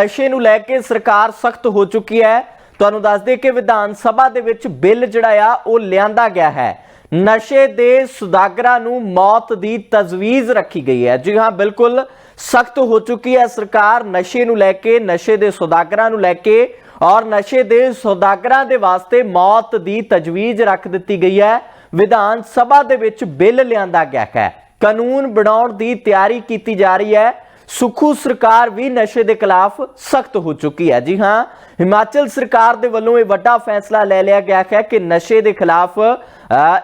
ਨਸ਼ੇ ਨੂੰ ਲੈ ਕੇ ਸਰਕਾਰ ਸਖਤ ਹੋ ਚੁੱਕੀ ਹੈ। ਤੁਹਾਨੂੰ ਦੱਸ ਦੇ ਕਿ ਵਿਧਾਨ ਸਭਾ ਦੇ ਵਿੱਚ ਬਿੱਲ ਜਿਹੜਾ ਆ, ਉਹ ਲਿਆਂਦਾ ਗਿਆ ਹੈ। ਨਸ਼ੇ ਦੇ ਸੁਦਾਗਰਾਂ ਨੂੰ ਮੌਤ ਦੀ ਤਜਵੀਜ਼ ਰੱਖੀ ਗਈ ਹੈ। ਜੀ ਹਾਂ, ਬਿਲਕੁਲ ਸਖਤ ਹੋ ਚੁੱਕੀ ਹੈ ਸਰਕਾਰ ਨਸ਼ੇ ਨੂੰ ਲੈ ਕੇ, ਨਸ਼ੇ ਦੇ ਸੁਦਾਗਰਾਂ ਨੂੰ ਲੈ ਕੇ ਔਰ ਨਸ਼ੇ ਦੇ ਸੁਦਾਗਰਾਂ ਦੇ ਵਾਸਤੇ ਮੌਤ ਦੀ ਤਜਵੀਜ਼ ਰੱਖ ਦਿੱਤੀ ਗਈ ਹੈ। ਵਿਧਾਨ ਸਭਾ ਦੇ ਵਿੱਚ ਬਿੱਲ ਲਿਆਂਦਾ ਗਿਆ ਹੈ। ਕਾਨੂੰਨ ਬਣਾਉਣ ਦੀ ਤਿਆਰੀ ਕੀਤੀ ਜਾ ਰਹੀ ਹੈ। ਸੁਖੂ ਸਰਕਾਰ ਵੀ ਨਸ਼ੇ ਦੇ ਖਿਲਾਫ ਸਖਤ ਹੋ ਚੁੱਕੀ ਹੈ। ਜੀ ਹਾਂ, ਹਿਮਾਚਲ ਸਰਕਾਰ ਦੇ ਵੱਲੋਂ ਇਹ ਵੱਡਾ ਫੈਸਲਾ ਲੈ ਲਿਆ ਗਿਆ ਹੈ ਕਿ ਨਸ਼ੇ ਦੇ ਖਿਲਾਫ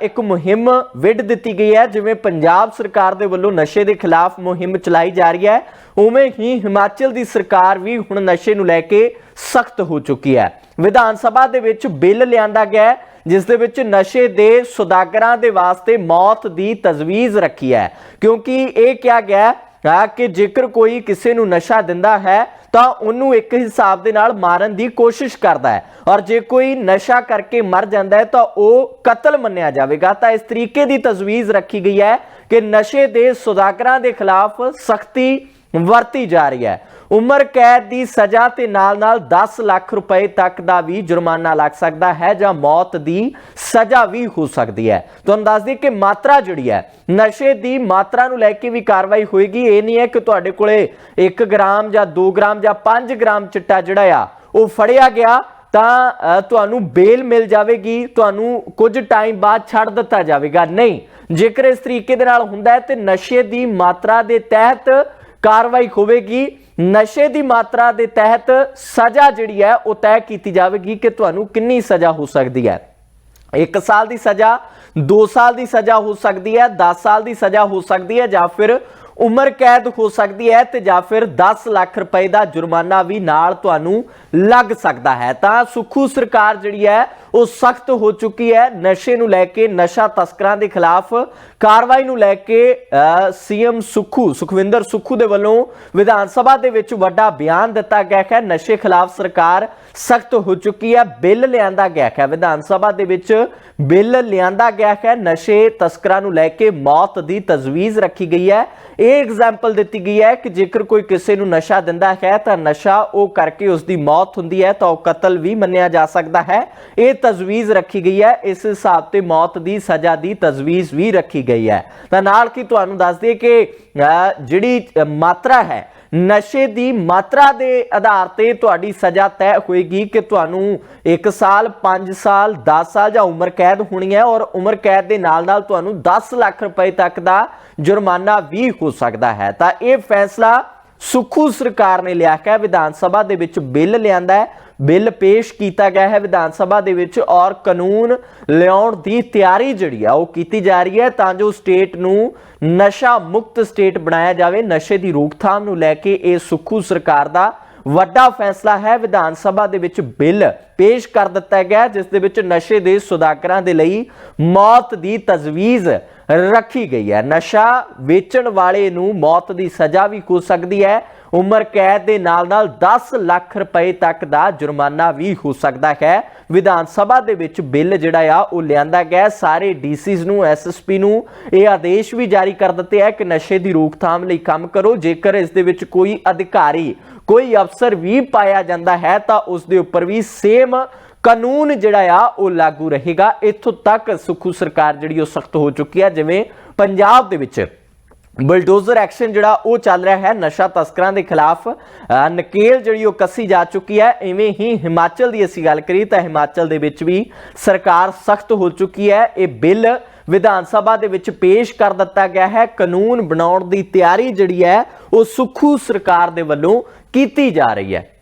ਇੱਕ ਮੁਹਿੰਮ ਵਿੱਢ ਦਿੱਤੀ ਗਈ ਹੈ, ਜਿਵੇਂ ਪੰਜਾਬ ਸਰਕਾਰ ਦੇ ਵੱਲੋਂ ਨਸ਼ੇ ਦੇ ਖਿਲਾਫ ਮੁਹਿੰਮ ਚਲਾਈ ਜਾ ਰਹੀ ਹੈ, ਉਵੇਂ ਹੀ ਹਿਮਾਚਲ ਦੀ ਸਰਕਾਰ ਵੀ ਹੁਣ ਨਸ਼ੇ ਨੂੰ ਲੈ ਕੇ ਸਖਤ ਹੋ ਚੁੱਕੀ ਹੈ। ਵਿਧਾਨ ਸਭਾ ਦੇ ਵਿੱਚ ਬਿੱਲ ਲਿਆਂਦਾ ਗਿਆ ਜਿਸ ਦੇ ਵਿੱਚ ਨਸ਼ੇ ਦੇ ਸੁਦਾਗਰਾਂ ਦੇ ਵਾਸਤੇ ਮੌਤ ਦੀ ਤਜਵੀਜ਼ ਰੱਖੀ ਹੈ, ਕਿਉਂਕਿ ਇਹ ਕਿਹਾ ਗਿਆ ਹੈ ਕਿ ਜੇਕਰ ਕੋਈ ਕਿਸੇ ਨੂੰ ਨਸ਼ਾ ਦਿੰਦਾ ਹੈ ਤਾਂ ਉਹਨੂੰ ਇੱਕ ਹਿਸਾਬ ਦੇ ਨਾਲ ਮਾਰਨ ਦੀ ਕੋਸ਼ਿਸ਼ ਕਰਦਾ ਹੈ। ਔਰ ਜੇ ਕੋਈ ਨਸ਼ਾ ਕਰਕੇ ਮਰ ਜਾਂਦਾ ਹੈ ਤਾਂ ਉਹ ਕਤਲ ਮੰਨਿਆ ਜਾਵੇਗਾ। ਤਾਂ ਇਸ ਤਰੀਕੇ ਦੀ ਤਜਵੀਜ਼ ਰੱਖੀ ਗਈ ਹੈ ਕਿ ਨਸ਼ੇ ਦੇ ਸੁਦਾਗਰਾਂ ਦੇ ਖਿਲਾਫ ਸਖਤੀ ਵਰਤੀ ਜਾ ਰਹੀ ਹੈ। ਉਮਰ ਕੈਦ ਦੀ ਸਜ਼ਾ ਤੇ ਨਾਲ-ਨਾਲ 10 ਲੱਖ ਰੁਪਏ ਤੱਕ ਦਾ ਵੀ ਜੁਰਮਾਨਾ ਲੱਗ ਸਕਦਾ ਹੈ ਜਾਂ ਮੌਤ ਦੀ ਸਜ਼ਾ ਵੀ ਹੋ ਸਕਦੀ ਹੈ। ਤੁਹਾਨੂੰ ਦੱਸ ਦਈਏ ਕਿ ਮਾਤਰਾ ਜਿਹੜੀ ਹੈ, ਨਸ਼ੇ ਦੀ ਮਾਤਰਾ ਨੂੰ ਲੈ ਕੇ ਵੀ ਕਾਰਵਾਈ ਹੋਏਗੀ। ਇਹ ਨਹੀਂ ਹੈ ਕਿ ਤੁਹਾਡੇ ਕੋਲੇ 1 ਗ੍ਰਾਮ ਜਾਂ 2 ਗ੍ਰਾਮ ਜਾਂ 5 ਗ੍ਰਾਮ ਚਿੱਟਾ ਜਿਹੜਾ ਆ, ਉਹ ਫੜਿਆ ਗਿਆ, ਤਾਂ ਤੁਹਾਨੂੰ ਬੇਲ ਮਿਲ ਜਾਵੇਗੀ, ਤੁਹਾਨੂੰ ਕੁਝ ਟਾਈਮ ਬਾਅਦ ਛੱਡ ਦਿੱਤਾ ਜਾਵੇਗਾ। ਨਹੀਂ, ਜੇਕਰ ਇਸ ਤਰੀਕੇ ਦੇ ਨਾਲ ਹੁੰਦਾ ਹੈ, ਤੇ ਨਸ਼ੇ ਦੀ ਮਾਤਰਾ ਦੇ ਤਹਿਤ ਕਾਰਵਾਈ ਹੋਵੇਗੀ। ਨਸ਼ੇ ਦੀ ਮਾਤਰਾ ਦੇ ਤਹਿਤ ਸਜ਼ਾ ਜਿਹੜੀ ਹੈ, ਉਹ ਤੈਅ ਕੀਤੀ ਜਾਵੇਗੀ ਕਿ ਤੁਹਾਨੂੰ ਕਿੰਨੀ ਸਜ਼ਾ ਹੋ ਸਕਦੀ ਹੈ। 1 ਸਾਲ ਦੀ ਸਜ਼ਾ 2 ਸਾਲ ਦੀ ਸਜ਼ਾ ਹੋ ਸਕਦੀ ਹੈ 10 ਸਾਲ ਦੀ ਸਜ਼ਾ ਹੋ ਸਕਦੀ ਹੈ, ਜਾਂ ਫਿਰ ਉਮਰ ਕੈਦ ਹੋ ਸਕਦੀ ਹੈ ਤੇ ਜਾਂ ਫਿਰ 10 ਲੱਖ ਰੁਪਏ ਦਾ ਜੁਰਮਾਨਾ ਵੀ ਨਾਲ ਤੁਹਾਨੂੰ ਲੱਗ ਸਕਦਾ ਹੈ। ਤਾਂ ਸੁਖੂ ਸਰਕਾਰ ਜਿਹੜੀ ਹੈ ਉਹ ਸਖਤ ਹੋ ਚੁੱਕੀ ਹੈ। ਨਸ਼ੇ ਨੂੰ ਲੈ ਕੇ, ਨਸ਼ਾ ਤਸਕਰਾਂ ਦੇ ਖਿਲਾਫ ਕਾਰਵਾਈ ਨੂੰ ਲੈ ਕੇ ਸੀਐਮ ਸੁਖੂ, ਸੁਖਵਿੰਦਰ ਸੁਖੂ ਦੇ ਵੱਲੋਂ ਵਿਧਾਨ ਸਭਾ ਦੇ ਵਿੱਚ ਵੱਡਾ ਬਿਆਨ ਦਿੱਤਾ ਗਿਆ ਹੈ। ਨਸ਼ੇ ਖਿਲਾਫ ਸਰਕਾਰ ਸਖਤ ਹੋ ਚੁੱਕੀ ਹੈ। ਬਿੱਲ ਲਿਆਂਦਾ ਗਿਆ ਹੈ। ਵਿਧਾਨ ਸਭਾ ਦੇ ਵਿੱਚ ਬਿੱਲ ਲਿਆਂਦਾ ਗਿਆ ਹੈ। ਨਸ਼ੇ ਤਸਕਰਾਂ ਨੂੰ ਲੈ ਕੇ ਮੌਤ ਦੀ ਤਜਵੀਜ਼ ਰੱਖੀ ਗਈ ਹੈ। ਇਹ ਐਗਜ਼ਾਮਪਲ ਦਿੱਤੀ ਗਈ ਹੈ ਕਿ ਜੇਕਰ ਕੋਈ ਕਿਸੇ ਨੂੰ ਨਸ਼ਾ ਦਿੰਦਾ ਹੈ ਤਾਂ ਨਸ਼ਾ ਉਹ ਕਰਕੇ ਉਸ ਦੀ ਮੌਤ ਹੁੰਦੀ ਹੈ ਤਾਂ ਉਹ ਕਤਲ ਵੀ ਮੰਨਿਆ ਜਾ ਸਕਦਾ ਹੈ। ਇਹ ਤਜਵੀਜ਼ ਰੱਖੀ ਗਈ ਹੈ। ਇਸ ਹਿਸਾਬ ਤੇ ਮੌਤ ਦੀ ਸਜ਼ਾ ਦੀ ਤਜਵੀਜ਼ ਵੀ ਰੱਖੀ ਗਈ ਹੈ। ਤਾਂ ਨਾਲ ਕੀ ਤੁਹਾਨੂੰ ਦੱਸ ਦਈਏ ਕਿ ਜਿਹੜੀ ਮਾਤਰਾ ਹੈ, ਨਸ਼ੇ ਦੀ ਮਾਤਰਾ ਦੇ ਆਧਾਰ ਤੇ ਤੁਹਾਡੀ ਸਜ਼ਾ ਤੈਅ ਹੋਏਗੀ ਕਿ ਤੁਹਾਨੂੰ 1 ਸਾਲ 5 ਸਾਲ 10 ਸਾਲ ਜਾਂ ਉਮਰ ਕੈਦ ਹੋਣੀ ਹੈ ਔਰ ਉਮਰ ਕੈਦ ਦੇ ਨਾਲ-ਨਾਲ ਤੁਹਾਨੂੰ 10 ਲੱਖ ਰੁਪਏ ਤੱਕ ਦਾ ਜੁਰਮਾਨਾ ਵੀ ਹੋ ਸਕਦਾ ਹੈ। ਤਾਂ ਇਹ ਫੈਸਲਾ ਸੁਖੂ ਸਰਕਾਰ ਨੇ ਲਿਆ ਹੈ, ਵਿਧਾਨ ਸਭਾ ਦੇ ਵਿੱਚ ਬਿੱਲ ਲਿਆਂਦਾ ਹੈ। ਬਿੱਲ ਪੇਸ਼ ਕੀਤਾ ਗਿਆ ਹੈ, ਵਿਧਾਨ ਸਭਾ ਦੇ ਵਿੱਚ ਔਰ ਕਾਨੂੰਨ ਲਿਆਉਣ ਦੀ ਤਿਆਰੀ ਜਿਹੜੀ ਆ, ਉਹ ਕੀਤੀ ਜਾ ਰਹੀ ਹੈ ਤਾਂ ਜੋ ਸਟੇਟ ਨੂੰ ਨਸ਼ਾ ਮੁਕਤ ਸਟੇਟ ਬਣਾਇਆ ਜਾਵੇ, ਨਸ਼ੇ ਦੀ ਰੋਕਥਾਮ ਨੂੰ ਲੈ ਕੇ ਇਹ ਸੁਖੂ ਸਰਕਾਰ ਦਾ ਵੱਡਾ ਫੈਸਲਾ ਹੈ, ਵਿਧਾਨ ਸਭਾ ਦੇ ਵਿੱਚ ਬਿੱਲ ਪੇਸ਼ ਕਰ ਦਿੱਤਾ ਗਿਆ ਜਿਸ ਦੇ ਵਿੱਚ ਨਸ਼ੇ ਦੇ ਸੁਦਾਗਰਾਂ ਦੇ ਲਈ ਮੌਤ ਦੀ ਤਜਵੀਜ਼ ਰੱਖੀ ਗਈ ਹੈ। ਨਸ਼ਾ ਵੇਚਣ ਵਾਲੇ ਨੂੰ ਮੌਤ ਦੀ ਸਜ਼ਾ ਵੀ ਹੋ ਸਕਦੀ ਹੈ। ਉਮਰ ਕੈਦ ਦੇ ਨਾਲ-ਨਾਲ 10 ਲੱਖ ਰੁਪਏ ਤੱਕ ਦਾ ਜੁਰਮਾਨਾ ਵੀ ਹੋ ਸਕਦਾ ਹੈ। ਵਿਧਾਨ ਸਭਾ ਦੇ ਵਿੱਚ ਬਿੱਲ ਜਿਹੜਾ ਆ, ਉਹ ਲਿਆਂਦਾ ਗਿਆ ਹੈ। ਸਾਰੇ ਡੀਸੀਜ਼ ਨੂੰ ਐਸਐਸਪੀ ਨੂੰ ਇਹ ਆਦੇਸ਼ ਵੀ ਜਾਰੀ ਕਰ ਦਿੱਤੇ ਹੈ ਕਿ ਨਸ਼ੇ ਦੀ ਰੋਕਥਾਮ ਲਈ ਕੰਮ ਕਰੋ। ਜੇਕਰ ਇਸ ਦੇ ਵਿੱਚ ਕੋਈ ਅਧਿਕਾਰੀ, ਕੋਈ ਅਫਸਰ ਵੀ ਪਾਇਆ ਜਾਂਦਾ ਹੈ, ਤਾਂ ਉਸ ਦੇ ਉੱਪਰ ਵੀ ਸੇਮ ਕਾਨੂੰਨ ਜਿਹੜਾ ਆ, ਉਹ ਲਾਗੂ ਰਹੇਗਾ। ਇੱਥੋਂ ਤੱਕ ਸੁਖੂ ਸਰਕਾਰ ਜਿਹੜੀ ਉਹ ਸਖਤ ਹੋ ਚੁੱਕੀ ਹੈ ਜਿਵੇਂ ਪੰਜਾਬ ਦੇ ਵਿੱਚ। ਬਲਡੋਜ਼ਰ ਐਕਸ਼ਨ ਜਿਹੜਾ ਉਹ ਚੱਲ ਰਿਹਾ ਹੈ ਨਸ਼ਾ ਤਸਕਰਾਂ ਦੇ ਖਿਲਾਫ। ਨਕੇਲ ਜਿਹੜੀ ਉਹ ਕੱਸੀ ਜਾ ਚੁੱਕੀ ਹੈ ਐਵੇਂ ਹੀ ਹਿਮਾਚਲ ਦੀ ਅਸੀਂ ਗੱਲ ਕਰੀ ਤਾਂ ਹਿਮਾਚਲ ਦੇ ਵਿੱਚ ਵੀ ਸਰਕਾਰ ਸਖਤ ਹੋ ਚੁੱਕੀ ਹੈ। ਇਹ ਬਿੱਲ ਵਿਧਾਨ ਸਭਾ ਦੇ ਵਿੱਚ ਪੇਸ਼ ਕਰ ਦਿੱਤਾ ਗਿਆ ਹੈ। ਕਾਨੂੰਨ ਬਣਾਉਣ ਦੀ ਤਿਆਰੀ ਜਿਹੜੀ ਹੈ, ਉਹ ਸੁਖੂ ਸਰਕਾਰ ਦੇ ਵੱਲੋਂ ਕੀਤੀ ਜਾ ਰਹੀ ਹੈ।